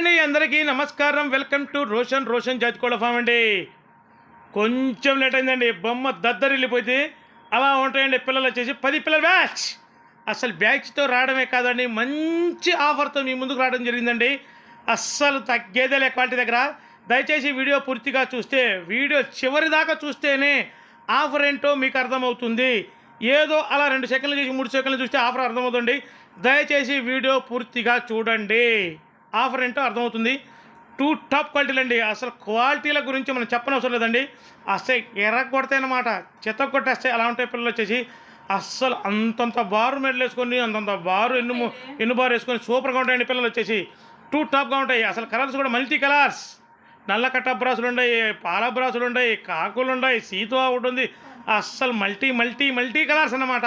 అండి అందరికీ నమస్కారం. వెల్కమ్ టు రోషన్ రోషన్ జాతికోళ్ళ ఫామ్ అండి. కొంచెం లేట్ అయిందండి బొమ్మ దద్దరిల్లిపోయింది. అలా ఉంటాయండి పిల్లలు వచ్చేసి. పది పిల్లల బ్యాచ్! అసలు బ్యాచ్తో రావడమే కాదండి మంచి ఆఫర్తో మీ ముందుకు రావడం జరిగిందండి. అస్సలు తగ్గేదేలే క్వాలిటీ దగ్గర. దయచేసి వీడియో పూర్తిగా చూస్తే వీడియో చివరి దాకా చూస్తేనే ఆఫర్ ఏంటో మీకు అర్థమవుతుంది. ఏదో అలా రెండు సెకండ్లు చేసి మూడు సెకండ్లు చూస్తే ఆఫర్ అర్థమవుతుంది దయచేసి వీడియో పూర్తిగా చూడండి. ఆఫర్ ఏంటో అర్థమవుతుంది. టూ టాప్ క్వాలిటీలు అండి అసలు క్వాలిటీల గురించి మనం చెప్పనవసరం లేదండి. అసలు ఎర్ర కొడతాయన్నమాట చెత్త కొట్టేస్తే అలా ఉంటాయి పిల్లలు వచ్చేసి. అస్సలు అంతంత బారు మెడలు వేసుకొని అంతంత బారు ఎన్ను ఎన్ను బారు వేసుకొని సూపర్గా ఉంటాయండి పిల్లలు వచ్చేసి. టూ టాప్గా ఉంటాయి. అసలు కలర్స్ కూడా మల్టీ కలర్స్. నల్ల కట్ట బ్రాసులు ఉన్నాయి పాల బ్రాసులు ఉన్నాయి కాకులు ఉన్నాయి సీతో ఉంటుంది అస్సలు మల్టీ మల్టీ మల్టీ కలర్స్ అన్నమాట.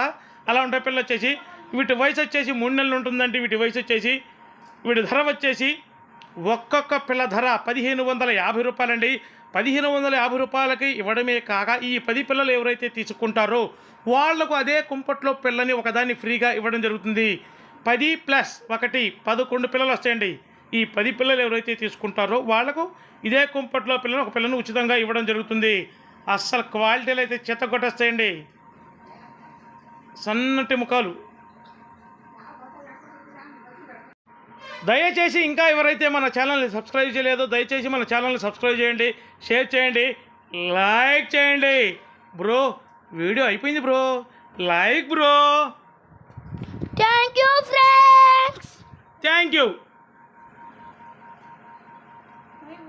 అలా ఉంటాయి పిల్లలు వచ్చేసి. వీటి వయసు వచ్చేసి మూడు నెలలు ఉంటుందండి. వీటి వయసు వచ్చేసి వీడి ధర వచ్చేసి ఒక్కొక్క పిల్ల ధర పదిహేను వందల యాభై రూపాయలండి. పదిహేను వందల యాభై రూపాయలకి ఇవ్వడమే కాక ఈ పది పిల్లలు ఎవరైతే తీసుకుంటారో వాళ్ళకు అదే కుంపట్లో పిల్లని ఒకదాన్ని ఫ్రీగా ఇవ్వడం జరుగుతుంది. పది ప్లస్ ఒకటి పదకొండు పిల్లలు వస్తాయండి. ఈ పది పిల్లలు ఎవరైతే తీసుకుంటారో వాళ్ళకు ఇదే కుంపట్లో పిల్లని ఒక పిల్లను ఉచితంగా ఇవ్వడం జరుగుతుంది. అస్సలు క్వాలిటీలు అయితే చెత్త కొట్టేస్తాయండి సన్నటి ముఖాలు దయచేసి ఇంకా ఎవరైతే మన ఛానల్ని సబ్స్క్రైబ్ చేయలేదో దయచేసి మన ఛానల్ని సబ్స్క్రైబ్ చేయండి షేర్ చేయండి లైక్ చేయండి. బ్రో వీడియో అయిపోయింది bro. Like bro. Thank you, friends. Thank you